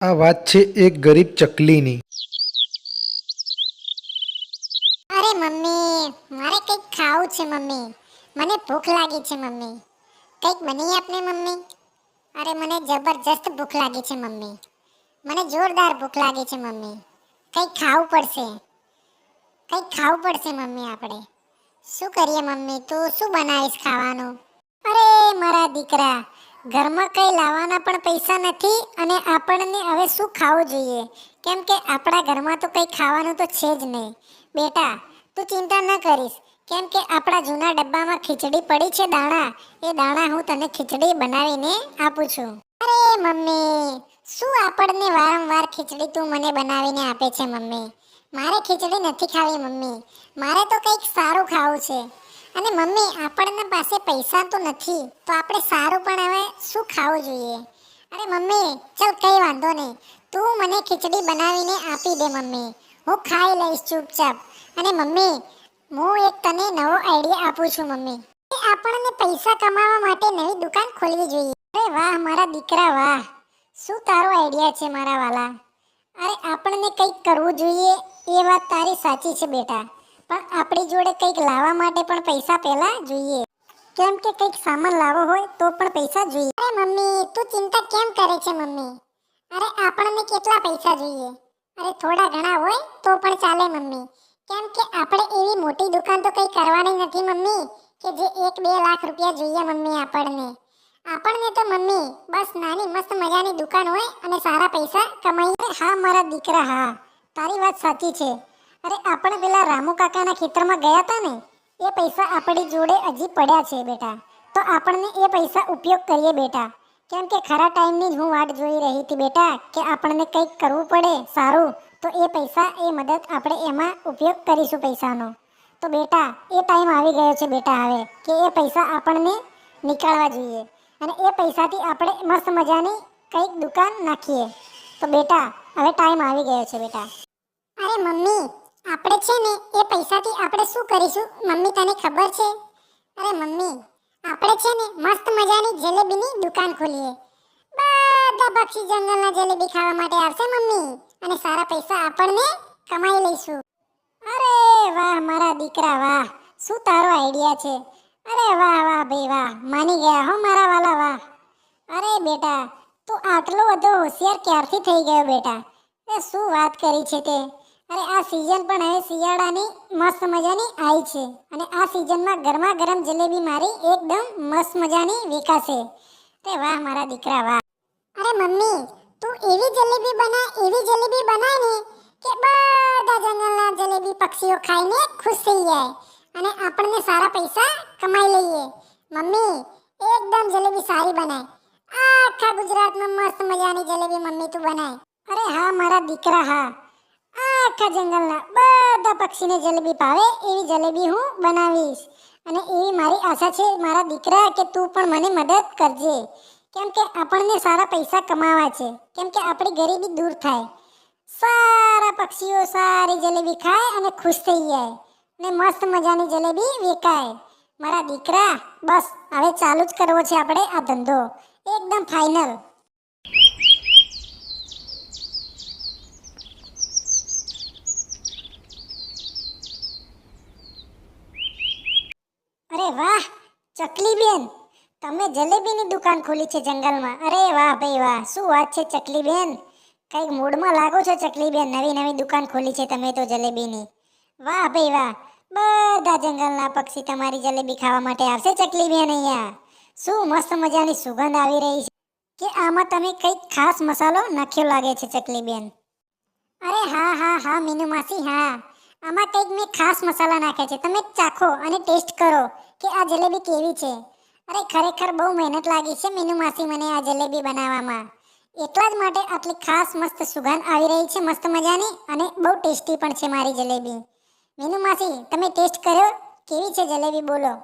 આ વાત છે એક ગરીબ ચકલીની. અરે મમ્મી, મારે કંઈક ખાવું છે મમ્મી. મને ભૂખ લાગી છે મમ્મી. કંઈક બની આપને મમ્મી? અરે મને જબરજસ્ત ભૂખ લાગી છે મમ્મી. મને જોરદાર ભૂખ લાગી છે મમ્મી. કંઈક ખાવું પડશે. કંઈક ખાવું પડશે મમ્મી આપણે. શું કરીએ મમ્મી? તું શું બનાવીશ ખાવાનું? અરે મારા દીકરા ઘરમાં કંઈ લાવવાના પણ પૈસા નથી અને આપણને હવે શું ખાવું જોઈએ? કેમ કે આપણા ઘરમાં તો કંઈ ખાવાનું તો છે જ નહીં. બેટા, તું ચિંતા ન કરીશ. કેમ કે આપણા જૂના ડબ્બામાં ખીચડી પડી છે દાણા. એ દાણા હું તને ખીચડી બનાવીને આપું છું. અરે, મમ્મી, શું આપણને વારંવાર ખીચડી તું મને બનાવીને આપે છે, મમ્મી? મારે ખીચડી નથી ખાવી, મમ્મી. મારે તો કંઈક સારું ખાવું છે. અને મમ્મી, આપણને પાસે પૈસા તો નથી, તો આપણે સારું પણ હવે શું ખાવું જોઈએ? અરે મમ્મી, ચલ કઈ વાંધો નહીં. તું મને ખીચડી બનાવીને આપી દે મમ્મી. હું ખાઈ લઈશ ચૂપચાપ. અને મમ્મી, હું એક તને નવો આઈડિયા આપું છું મમ્મી. આપણને પૈસા કમાવા માટે નવી દુકાન ખોલવી જોઈએ. અરે વાહ, મારા દીકરા, વાહ. શું તારો આઈડિયા છે મારા વાલા? અરે આપણને કંઈક કરવું જોઈએ, એ વાત તારી સાચી છે બેટા. પણ આપણી જોડે કંઈક લાવવા માટે પણ પૈસા પહેલા જોઈએ. કેમ કે કંઈક સામાન લાવવો હોય તો પણ પૈસા જોઈએ. અરે મમ્મી, તું ચિંતા કેમ કરે છે મમ્મી? અરે આપણને કેટલા પૈસા જોઈએ? અરે થોડા ઘણા હોય તો પણ ચાલે મમ્મી. કેમ કે આપણે એવી મોટી દુકાન તો કંઈ કરવાની નથી મમ્મી, કે જે એક બે લાખ રૂપિયા જોઈએ મમ્મી આપણને. આપણને તો મમ્મી, બસ નાની મસ્ત મજાની દુકાન હોય અને સારા પૈસા કમાઈએ હા, મારા દીકરા, હા. તારી વાત સાચી છે. અરે, આપણે પેલા રામુ કાકાના ખેતરમાં ગયા હતા ને, એ પૈસા આપણી જોડે હજી પડ્યા છે બેટા. તો આપણને એ પૈસા ઉપયોગ કરીએ બેટા. કેમ કે ખરા ટાઈમની જ હું વાટ જોઈ રહી હતી બેટા, કે આપણને કંઈક કરવું પડે, સારું, તો એ પૈસા, એ મદદ આપણે એમાં ઉપયોગ કરીશું પૈસાનો. તો બેટા, એ ટાઈમ આવી ગયો છે બેટા હવે, કે એ પૈસા આપણને નીકાળવા જોઈએ. અને એ પૈસાથી આપણે મસ્ત મજાની કંઈક દુકાન નાખીએ. તો બેટા, હવે ટાઈમ આવી ગયો છે બેટા. અરે, મમ્મી આપણે છે ને એ પૈસાથી આપણે શું કરીશું? મમ્મી તને ખબર છે? અરે મમ્મી, આપણે છે ને મસ્ત મજાની જલેબીની દુકાન ખોલીએ. બધા પક્ષી જંગલના જલેબી ખાવા માટે આવશે મમ્મી. અને સારા પૈસા આપણને કમાઈ લઈશું. અરે વાહ મારા દીકરા, વાહ. શું તારો આઈડિયા છે? અરે વાહ વાહ ભાઈ, વાહ. માની ગયા હો મારા વાલા, વાહ. અરે બેટા, તું આટલો બધો હોશિયાર ક્યારથી થઈ ગયો બેટા? એ શું વાત કરી છે તે? અરે, આ સિઝન પણ હવે શિયાળાની મસ્ત મજાની આવી છે. અને આ સિઝનમાં ગરમા ગરમ જલેબી મારી એકદમ મસ્ત મજાની વિકાસે. અરે, વાહ, મારા દીકરા, વાહ. અરે, મમ્મી, તું એવી જલેબી બના, એવી જલેબી બનાય ને કે બધા જંગલના જલેબી પક્ષીઓ ખાઈને ખુશ થઈ જાય અને આપણને સારા પૈસા કમાઈ લઈએ. મમ્મી, એકદમ જલેબી સારી બનાય. આખા ગુજરાતમાં મસ્ત મજાની જલેબી મમ્મી તું બનાય. અરે, હા, મારા દીકરા, હા. આખા જંગલના બધા પક્ષીને જલેબી ભાવે, એવી જલેબી હું બનાવીશ. અને એવી મારી આશા છે, મારા દીકરા, કે તું પણ મને મદદ કરજે. કેમ કે આપણને સારા પૈસા કમાવા છે. કેમ કે આપણી ગરીબી દૂર થાય. સારા પક્ષીઓ સારી જલેબી ખાય અને ખુશ થઈ જાય. ને મસ્ત મજાની જલેબી વેચાય. મારા દીકરા, બસ, હવે ચાલુ જ કરવો છે આપણે આ ધંધો. એકદમ ફાઇનલ. અરે વાહ ચકલી બેન તમે જલેબીની દુકાન ખોલી છે જંગલમાં. અરે વાહ ભાઈ વાહ, શું વાત છે ચકલી બેન કંઈક મૂડમાં લાગો છો ચકલી બેન નવી નવી દુકાન ખોલી છે તમે તો જલેબીની. વાહ ભાઈ વાહ, બધા જંગલના પક્ષી તમારી જલેબી ખાવા માટે આવશે ચકલી બેન અહીંયા. શું મસ્ત મજાની સુગંધ આવી રહી છે. કે આમાં તમે કંઈક ખાસ મસાલો નાખ્યો લાગે છે ચકલી બેન અરે હા હા હા મીનુ માસી હા. આમાં કંઈક મેં ખાસ મસાલા નાખ્યા છે. તમે ચાખો અને ટેસ્ટ કરો. કે આ જલેબી કેવી છે? અરે, ખરેખર બહુ મહેનત લાગી છે મીનુ માસી મને આ જલેબી બનાવવામાં. એટલા જ માટે આટલી ખાસ મસ્ત સુગંધ આવી રહી છે, મસ્ત મજાની અને બહુ ટેસ્ટી પણ છે મારી જલેબી. મીનુ માસી, તમે ટેસ્ટ કર્યો? કેવી છે જલેબી બોલો.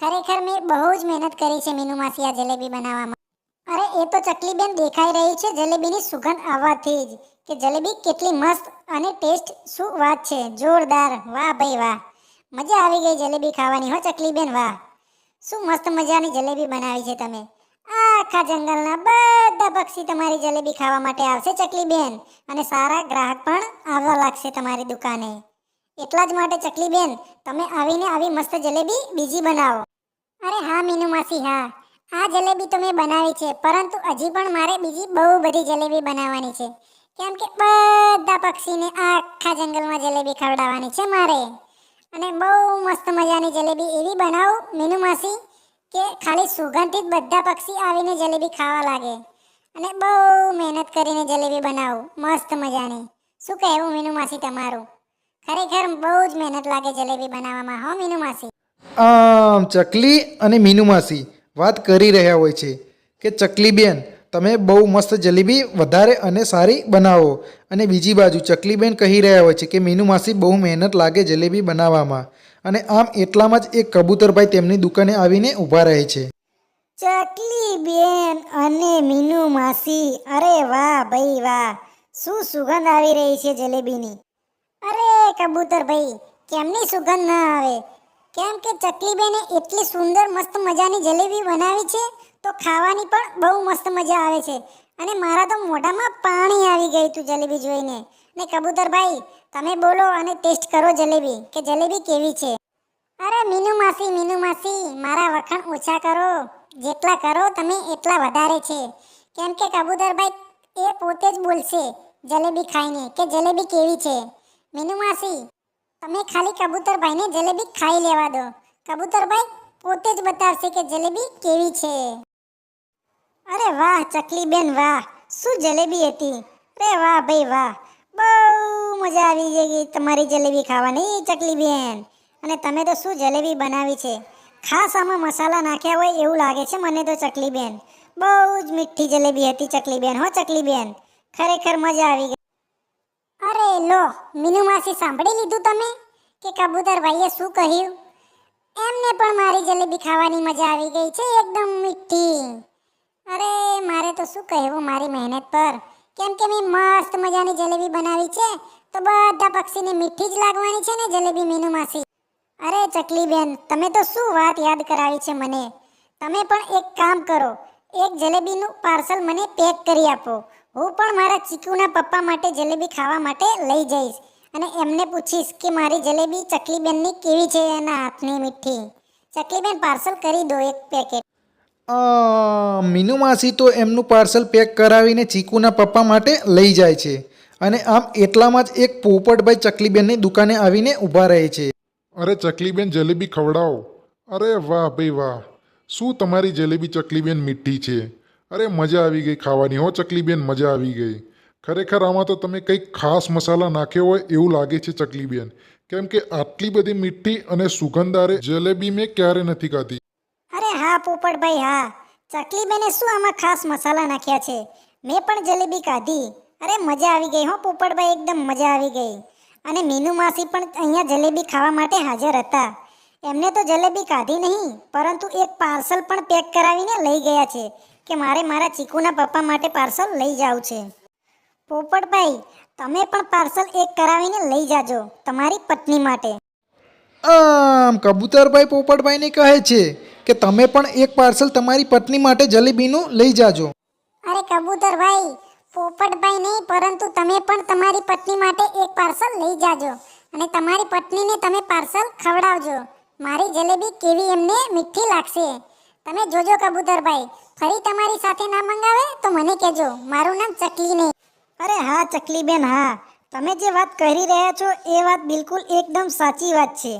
ખરેખર મેં બહુ જ મહેનત કરી છે મીનુ માસી આ જલેબી બનાવવામાં. અરે, એ તો ચકલીબેન દેખાઈ રહી છે જલેબીની સુગંધ આવવાથી જ કે જલેબી કેટલી મસ્ત અને ટેસ્ટ શું વાત છે. જોરદાર. વાહ ભાઈ વાહ. મજા આવી ગઈ જલેબી ખાવાની, હો ચકલી બેન વાહ. શું મસ્ત મજાની જલેબી બનાવી છે તમે. આખા જંગલના બધા પક્ષી તમારી જલેબી ખાવા માટે આવશે ચકલી બેન અને સારા ગ્રાહક પણ આવવા લાગશે તમારી દુકાને. એટલા જ માટે ચકલી બેન તમે આવીને આવી મસ્ત જલેબી બીજી બનાવો. અરે હા, મીનુ માસી, હા. આ જલેબી તો મેં બનાવી છે, પરંતુ હજી પણ મારે બીજી બહુ બધી જલેબી બનાવવાની છે. કેમ કે બધા પક્ષીને આખા જંગલમાં જલેબી ખવડાવવાની છે મારે. અને બહુ મસ્ત મજાની જલેબી એવી બનાવું મીનુ માસી કે ખાલી સુગંધિત બધા પક્ષી આવીને જલેબી ખાવા લાગે. અને બહુ મહેનત કરીને જલેબી બનાવું, મસ્ત મજાની. શું કહેવું મીનુ માસી તમારું? ખરેખર બહુ જ મહેનત લાગે જલેબી બનાવવામાં, હો મીનુ માસી આમ ચકલી અને મીનુ માસી વાત કરી રહ્યા હોય છે કે ચકલી બેન તમે બહુ મસ્ત જલેબી વધારે અને સારી બનાવો. અને બીજી બાજુ ચકલીબેન કહી રહ્યા હોય છે કે, મીનુ માસી, બહુ મહેનત લાગે જલેબી બનાવવામાં. અને આમ એટલામાં જ એક કબૂતરભાઈ તેમની દુકાને આવીને ઊભા રહે છે. ચકલી બેન અને મીનુ માસી, અરે વાહ ભાઈ વાહ, શું સુગંધ આવી રહી છે જલેબીની? અરે કબૂતર ભાઈ કેમની સુગંધ ના આવે? કેમ કે ચકલી બેને એટલી સુંદર મસ્ત મજાની જલેબી બનાવી છે? તો ખાવાની પણ બહુ મસ્ત મજા આવે છે. અને મારા તો મોઢામાં પાણી આવી ગયું તું જલેબી જોઈને. ને કબૂતર ભાઈ, તમે બોલો અને ટેસ્ટ કરો જલેબી, કે જલેબી કેવી છે? અરે મીનુ માસી મીનુ માસી, મારા વખાણ ઓછા કરો. જેટલા કરો તમે એટલા વધારે છે. કેમ કે કબૂતરભાઈ એ પોતે જ બોલશે જલેબી ખાઈને, કે જલેબી કેવી છે? મીનુ માસી, તમે ખાલી કબૂતરભાઈને જલેબી ખાઈ લેવા દો. કબૂતરભાઈ પોતે જ બતાવશે કે જલેબી કેવી છે. અરે વાહ ચકલી બેન વાહ, શું જલેબી હતી? અરે વાહ ભાઈ વાહ, બહુ મજા આવી ગઈ તમારી જલેબી ખાવાની ચકલી બેન અને તમે તો શું જલેબી બનાવી છે? ખાસ આમાં મસાલા નાખ્યા હોય એવું લાગે છે મને તો ચકલી બેન બહુ જ મીઠી જલેબી હતી ચકલી બેન હો ચકલી બેન ખરેખર મજા આવી ગઈ. અરે લો મીનુ માસી સાંભળી લીધું તમે? કે કબૂતર ભાઈએ શું કહ્યું? એમને પણ મારી જલેબી ખાવાની મજા આવી ગઈ છે, એકદમ મીઠી. અરે, મારે તો શું કહેવું મારી મહેનત પર? કેમ કે મેં મસ્ત મજાની જલેબી બનાવી છે, તો બધા પક્ષીને મીઠી જ લાગવાની છે ને જલેબી મીનુ માસી અરે ચકલી બેન તમે તો શું વાત યાદ કરાવી છે મને? તમે પણ એક કામ કરો, એક જલેબીનું પાર્સલ મને પેક કરી આપો. હું પણ મારા ચીકુના પપ્પા માટે જલેબી ખાવા માટે લઈ જઈશ અને એમને પૂછીશ કે મારી જલેબી ચકલી બેનની કેવી છે એના હાથની મીઠી. ચકલી બેન પાર્સલ કરી દો એક પેકેટ. આ મીનુમાસી તો એમનું પાર્સલ પેક કરાવીને ચીકુના પપ્પા માટે લઈ જાય છે. અને આમ એટલામાં જ એક પોપટભાઈ ચકલીબેનની દુકાને આવીને ઊભા રહે છે. અરે ચકલીબેન જલેબી ખવડાવો. અરે વાહ ભાઈ વાહ. શું તમારી જલેબી ચકલીબેન મીઠી છે? અરે મજા આવી ગઈ ખાવાની હો ચકલીબેન, મજા આવી ગઈ. ખરેખર આમાં તો તમે કંઈક ખાસ મસાલા નાખ્યો હોય એવું લાગે છે ચકલીબેન. કેમ કે આટલી બધી મીઠી અને સુગંધારે જલેબી મેં ક્યારે નથી ખાધી. પોપટભાઈ હા. ચકલી બેને શું આમાં ખાસ મસાલા નાખ્યા છે? મેં પણ જલેબી કાઢી. અરે મજા આવી ગઈ હો, પોપટભાઈ, એકદમ મજા આવી ગઈ. અને મીનુ માસી પણ અહીંયા જલેબી ખાવા માટે હાજર હતા. એમને તો જલેબી કાઢી નહીં, પરંતુ એક પાર્સલ પણ પેક કરાવીને લઈ ગયા છે કે મારે મારા ચીકુના પપ્પા માટે પાર્સલ લઈ જાવું છે. પોપટભાઈ, તમે પણ પાર્સલ એક કરાવીને લઈ જાજો, તમારી પત્ની માટે. આમ કબૂતરભાઈ પોપટભાઈને કહે છે કે તમે પણ એક પાર્સલ તમારી પત્ની માટે જલેબીનું લઈ જાજો. અરે કબૂતરભાઈ પોપટભાઈ નહીં પરંતુ તમે પણ તમારી પત્ની માટે એક પાર્સલ લઈ જાજો અને તમારી પત્નીને તમે પાર્સલ ખવડાવજો. મારી જલેબી કેવી એમને મીઠી લાગશે. તમે જોજો કબૂતરભાઈ ફરી તમારી સાથે ના મંગાવે તો મને કહેજો મારું નામ ચકલી નહીં. અરે હા ચકલી બેન હા. તમે જે વાત કરી રહ્યા છો એ વાત બિલકુલ એકદમ સાચી વાત છે.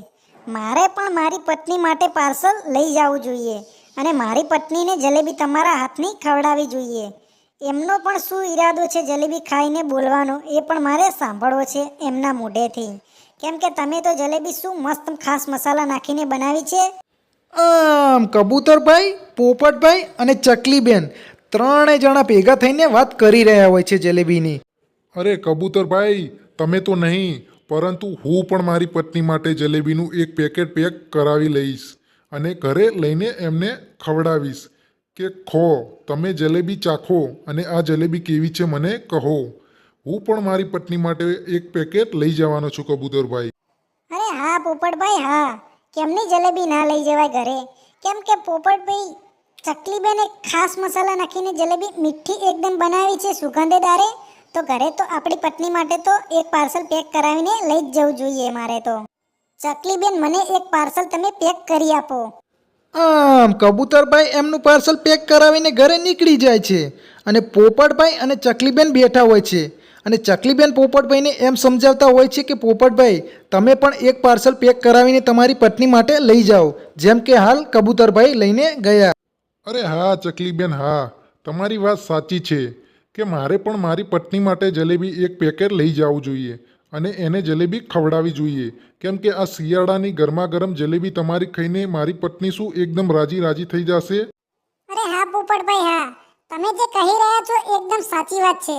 મારે પણ મારી પત્ની માટે પાર્સલ લઈ જવું જોઈએ અને મારી પત્નીને જલેબી તમારા હાથની ખવડાવવી જોઈએ. એમનો પણ શું ઈરાદો છે જલેબી ખાઈને બોલવાનો એ પણ મારે સાંભળવો છે એમના મોઢેથી. કેમ કે તમે તો જલેબી શું મસ્ત ખાસ મસાલા નાખીને બનાવી છે? આમ કબૂતરભાઈ પોપટભાઈ અને ચકલીબેન ત્રણેય જણા ભેગા થઈને વાત કરી રહ્યા હોય છે જલેબીની. અરે કબૂતરભાઈ તમે તો નહીં પરંતુ હું પણ મારી પત્ની માટે જલેબીનું એક પેકેટ પેક કરાવી લઈશ અને ઘરે લઈને એમને ખવડાવીશ કે, ખો, તમે જલેબી ચાખો અને આ જલેબી કેવી છે મને કહો. હું પણ મારી પત્ની માટે એક પેકેટ લઈ જવાનો છું, કબૂતરભાઈ. અરે હા, પોપટભાઈ, હા. કેમની જલેબી ના લઈ જવાય ઘરે? કેમ કે પોપટભાઈ ચકલીબેને ખાસ મસાલા નાખીને જલેબી મીઠી એકદમ બનાવી છે સુગંધેદારે તો ઘરે તો આપણી પત્ની માટે તો એક પાર્સલ પેક કરાવીને લઈ જ જવું જોઈએ મારે તો. ચકલીબેન મને એક પાર્સલ તમે પેક કરી આપો. આમ કબૂતરભાઈ એમનું પાર્સલ પેક કરાવીને ઘરે નીકળી જાય છે અને પોપટભાઈ અને ચકલીબેન બેઠા હોય છે. અને ચકલીબેન પોપટભાઈને એમ સમજાવતા હોય છે કે પોપટભાઈ તમે પણ એક પાર્સલ પેક કરાવીને તમારી પત્ની માટે લઈ જાઓ. જેમ કે હાલ કબૂતરભાઈ લઈને ગયા. અરે હા ચકલીબેન હા. તમારી વાત સાચી છે. કે મારે પણ મારી પત્ની માટે જલેબી એક પેકેટ લઈ જવું જોઈએ અને એને જલેબી ખવડાવવી જોઈએ. કેમ કે આ શિયાળાની ગરમા ગરમ જલેબી તમારી ખાઈને મારી પત્ની શું એકદમ રાજી રાજી થઈ જશે? અરે હા, પોપટભાઈ, હા. તમે જે કહી રહ્યા છો એકદમ સાચી વાત છે.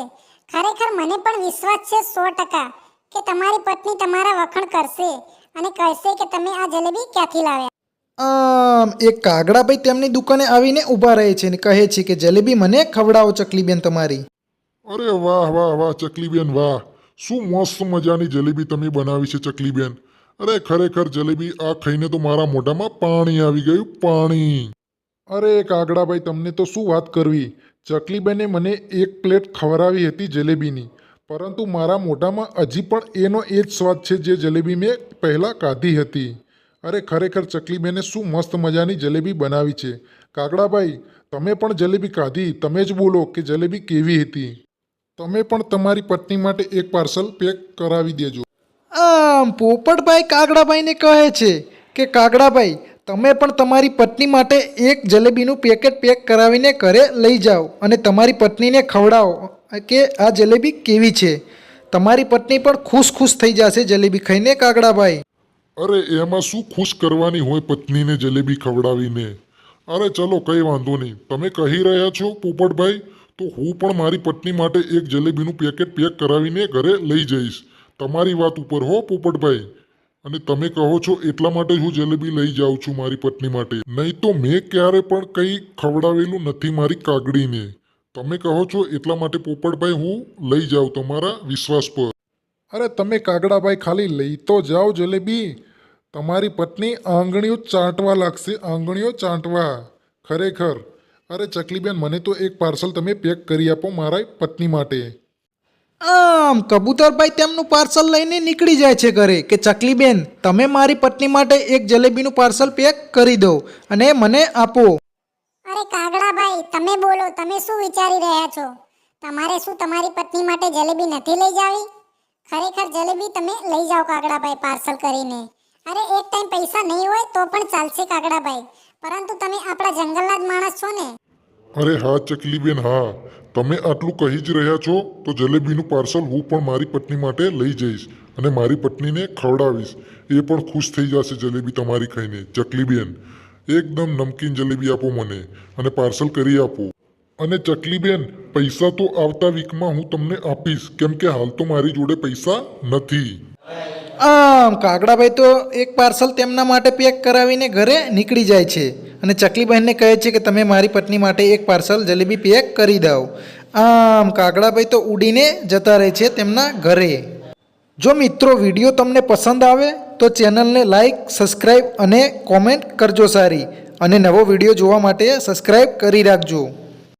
ખરેખર મને પણ વિશ્વાસ છે સો ટકા કે તમારી પત્ની તમારા વખાણ કરશે અને કહેશે કે તમે આ જલેબી ક્યાંથી લાવ્યા? આમ, એક કાગડાભાઈ તેમની દુકાને આવીને ઊભા રહે છે અને કહે છે કે, જલેબી મને ખવડાવો ચકલીબેન તમારી. અરે વાહ વાહ વાહ, ચકલીબેન, વાહ. શું મસ્ત મજાની જલેબી તમે બનાવી છે ચકલીબેન. અરે ખરેખર જલેબી આ ખાઈને તો મારા મોઢામાં પાણી આવી ગયું, પાણી. અરે કાગડાભાઈ, તમને તો શું વાત કરવી? ચકલીબેને મને એક પ્લેટ ખવડાવી હતી જલેબીની. પરંતુ મારા મોઢામાં હજી પણ એનો એ જ સ્વાદ છે જે જલેબી મેં પહેલાં કાઢી હતી. અરે ખરેખર ચકલીબેને શું મસ્ત મજાની જલેબી બનાવી છે. કાગડાભાઈ તમે પણ જલેબી કાઢી, તમે જ બોલો કે જલેબી કેવી હતી. તમે પણ તમારી પત્ની માટે એક પાર્સલ પેક કરાવી દેજો. આમ પોપટભાઈ કાગડાભાઈને કહે છે કે કાગડાભાઈ તમે પણ તમારી પત્ની માટે એક જલેબીનું પેકેટ પેક કરાવીને ઘરે લઈ જાઓ અને તમારી પત્નીને ખવડાવો કે આ જલેબી કેવી છે. તમારી પત્ની પણ ખુશ ખુશ થઈ જશે જલેબી ખાઈને કાગડાભાઈ અરે, એમાં શું ખુશ કરવાની હોય પત્નીને જલેબી ખવડાવીને? અરે, ચલો, કંઈ વાંધો નહીં. તમે કહી રહ્યા છો, પોપટભાઈ? તો હું પણ મારી પત્ની માટે એક જલેબીનું પેકેટ પેક કરાવીને ઘરે લઈ જઈશ. તમારી વાત ઉપર હો, પોપટભાઈ. અને તમે કહો છો, એટલા માટે હું જલેબી લઈ જાઉં છું મારી પત્ની માટે. નહીં તો મેં ક્યારે પણ કંઈ ખવડાવેલું નથી મારી કાગડીને. તમે કહો છો, એટલા માટે, પોપટભાઈ, હું લઈ જાઉં તમારા વિશ્વાસ પર. અરે તમે કાગડાભાઈ ખાલી લઈ તો જાઓ જલેબી. તમારી પત્ની આંગળીઓ ચાંટવા લાગશે આંગળીઓ ચાંટવા. ખરેખર. અરે ચકલીબેન મને તો એક પાર્સલ તમે પેક કરી આપો મારા પત્ની માટે. આમ કબૂતરભાઈ તેમનું પાર્સલ લઈને નીકળી જાય છે ઘરે કે ચકલીબેન તમે મારી પત્ની માટે એક જલેબીનું પાર્સલ પેક કરી દો અને મને આપો. અરે કાગડાભાઈ તમે બોલો તમે શું વિચારી રહ્યા છો? તમારે શું તમારી પત્ની માટે જલેબી નથી લઈ જાવી? ખરેખર જલેબી તમે લઈ જાઓ કાગડાભાઈ પાર્સલ કરીને. અરે, એક ટાઈમ પૈસા નહીં હોય તો પણ ચાલશે કાગડાભાઈ. પરંતુ તમે આપણા જંગલના જ માણસ છો ને. અરે હા, ચકલીબેન, હા. તમે આટલું કહી જ રહ્યા છો, તો જલેબીનું પાર્સલ હું પણ મારી પત્ની માટે લઈ જઈશ અને મારી પત્નીને ખવડાવીશ. એ પણ ખુશ થઈ જશે જલેબી તમારી ખાઈને. ચકલીબેન, એકદમ નમકીન જલેબી આપો મને અને પાર્સલ કરી આપો. અને ચકલીબેન પૈસા તો આવતા વીકમાં હું તમને આપીશ, કેમ કે હાલ તો મારી જોડે પૈસા નથી. આમ, કાગડાભાઈ તો એક પાર્સલ તેમના માટે પેક કરાવીને ઘરે નીકળી જાય છે. અને ચકલીબહેનને કહે છે કે તમે મારી પત્ની માટે એક પાર્સલ જલેબી પેક કરી દો. આમ, કાગડાભાઈ તો ઉડીને જતા રહે છે તેમના ઘરે. જો મિત્રો વીડિયો તમને પસંદ આવે, તો ચેનલને લાઈક, સબસ્ક્રાઈબ અને કોમેન્ટ કરજો સારી. અને નવો વીડિયો જોવા માટે સબસ્ક્રાઈબ કરી રાખજો.